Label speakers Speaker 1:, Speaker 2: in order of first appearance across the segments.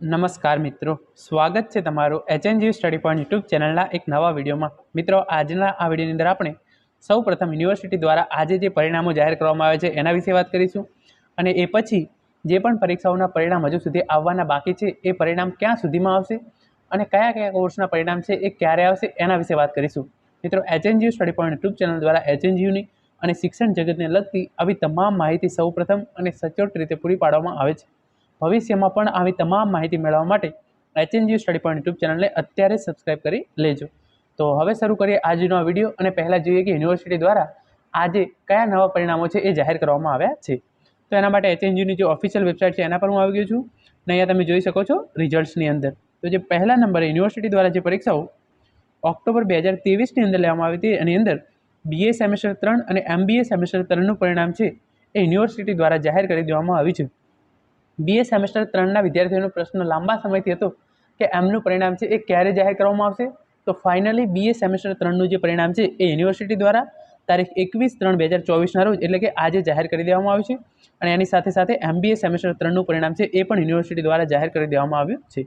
Speaker 1: નમસ્કાર મિત્રો. સ્વાગત છે તમારું એચએનજી સ્ટડી પોઈન્ટ યુટ્યુબ ચેનલના એક નવા વિડીયોમાં. મિત્રો, આજના આ વિડીયોની અંદર આપણે સૌ પ્રથમ યુનિવર્સિટી દ્વારા આજે જે પરિણામો જાહેર કરવામાં આવે છે એના વિશે વાત કરીશું. અને એ પછી જે પણ પરીક્ષાઓના પરિણામ હજુ સુધી આવવાના બાકી છે, એ પરિણામ ક્યાં સુધીમાં આવશે અને કયા કયા કોર્સના પરિણામ છે, એ ક્યારે આવશે એના વિશે વાત કરીશું. મિત્રો HNG study point YouTube channel દ્વારા એચએનજીયુની અને શિક્ષણ જગતને લગતી આવી તમામ માહિતી સૌપ્રથમ અને સચોટ રીતે પૂરી પાડવામાં આવે છે. ભવિષ્યમાં પણ આવી તમામ માહિતી મેળવવા માટે એચએનજી સ્ટડી પોઈન્ટ યુટ્યુબ ચેનલને અત્યારે સબસ્ક્રાઇબ કરી લેજો. તો હવે શરૂ કરીએ આજનો વીડિયો અને પહેલાં જોઈએ કે યુનિવર્સિટી દ્વારા આજે કયા નવા પરિણામો છે એ જાહેર કરવામાં આવ્યા છે. તો એના માટે એચએનજીની જે ઓફિશિયલ વેબસાઇટ છે એના પર હું આવી ગયો છું અને અહીંયા તમે જોઈ શકો છો રિઝલ્ટ્સની અંદર. તો જે પહેલા નંબરે યુનિવર્સિટી દ્વારા જે પરીક્ષાઓ ઓક્ટોબર બે હજાર ત્રેવીસની અંદર લેવામાં આવી હતી, એની અંદર બીએ સેમેસ્ટર ત્રણ અને એમબીએ સેમેસ્ટર ત્રણનું પરિણામ છે એ યુનિવર્સિટી દ્વારા જાહેર કરી દેવામાં આવ્યું છે. બીએ સેમેસ્ટર ત્રણના વિદ્યાર્થીઓનો પ્રશ્ન લાંબા સમયથી હતો કે એમનું પરિણામ છે એ ક્યારે જાહેર કરવામાં આવશે? તો ફાઇનલી બીએ સેમેસ્ટર ત્રણનું જે પરિણામ છે એ યુનિવર્સિટી દ્વારા તારીખ એકવીસ ત્રણ બે હજાર ચોવીસના રોજ એટલે કે આજે જાહેર કરી દેવામાં આવ્યું છે. અને એની સાથે સાથે એમબીએ સેમેસ્ટર ત્રણનું પરિણામ છે એ પણ યુનિવર્સિટી દ્વારા જાહેર કરી દેવામાં આવ્યું છે.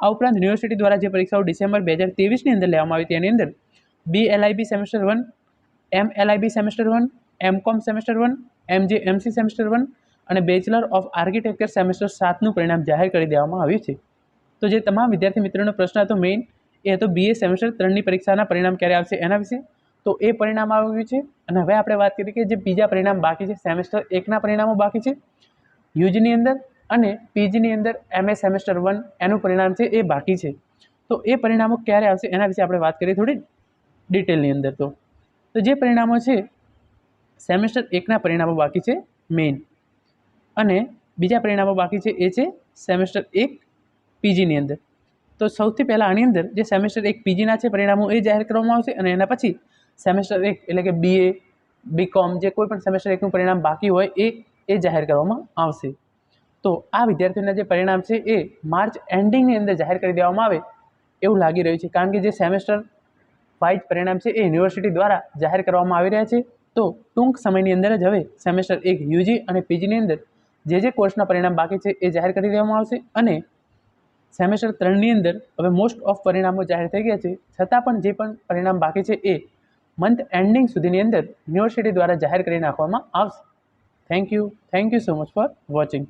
Speaker 1: આ ઉપરાંત યુનિવર્સિટી દ્વારા જે પરીક્ષાઓ ડિસેમ્બર બે હજાર ત્રેવીસની અંદર લેવામાં આવી તેની અંદર B LIB semester one M LIB semester one M com semester one M J MC semester one અને બેચલર ઓફ આર્કિટેક્ચર સેમેસ્ટર સાતનું પરિણામ જાહેર કરી દેવામાં આવ્યું છે. તો જે તમામ વિદ્યાર્થી મિત્રોનો પ્રશ્ન હતો મેઇન એ હતો બીએ સેમેસ્ટર ત્રણની પરીક્ષાના પરિણામ ક્યારે આવશે એના વિશે. તો એ પરિણામ આવ્યું છે. અને હવે આપણે વાત કરીએ કે જે બીજા પરિણામ બાકી છે સેમેસ્ટર એકના પરિણામો બાકી છે. યુજીની અંદર અને પીજીની અંદર એમએ સેમેસ્ટર વન એનું પરિણામ છે, એ બાકી છે. તો એ પરિણામો ક્યારે આવશે એના વિશે આપણે વાત કરીએ થોડી ડિટેલની અંદર તો. તો જે પરિણામો છે સેમેસ્ટર એકના પરિણામો બાકી છે મેઇન અને બીજા પરિણામો બાકી છે એ છે સેમેસ્ટર એક પીજીની અંદર. તો સૌથી પહેલાં આની અંદર જે સેમેસ્ટર એક પીજીના છે પરિણામો એ જાહેર કરવામાં આવશે અને એના પછી સેમેસ્ટર એક એટલે કે બીએ બીકોમ જે કોઈ પણ સેમેસ્ટર એકનું પરિણામ બાકી હોય એ એ જાહેર કરવામાં આવશે. તો આ વિદ્યાર્થીઓના જે પરિણામ છે એ માર્ચ એન્ડિંગની અંદર જાહેર કરી દેવામાં આવે એવું લાગી રહ્યું છે. કારણ કે જે સેમેસ્ટર વાઇઝ પરિણામ છે એ યુનિવર્સિટી દ્વારા જાહેર કરવામાં આવી રહ્યા છે. તો ટૂંક સમયની અંદર જ હવે સેમેસ્ટર એક યુજી અને પીજીની અંદર જે જે કોર્સના પરિણામ બાકી છે એ જાહેર કરી દેવામાં આવશે અને સેમેસ્ટર ત્રણની અંદર હવે મોસ્ટ ઓફ પરિણામો જાહેર થઈ ગયા છે. છતાં પણ જે પણ પરિણામ બાકી છે એ મંથ એન્ડિંગ સુધીની અંદર યુનિવર્સિટી દ્વારા જાહેર કરી નાખવામાં આવશે. Thank you thank you so much for watching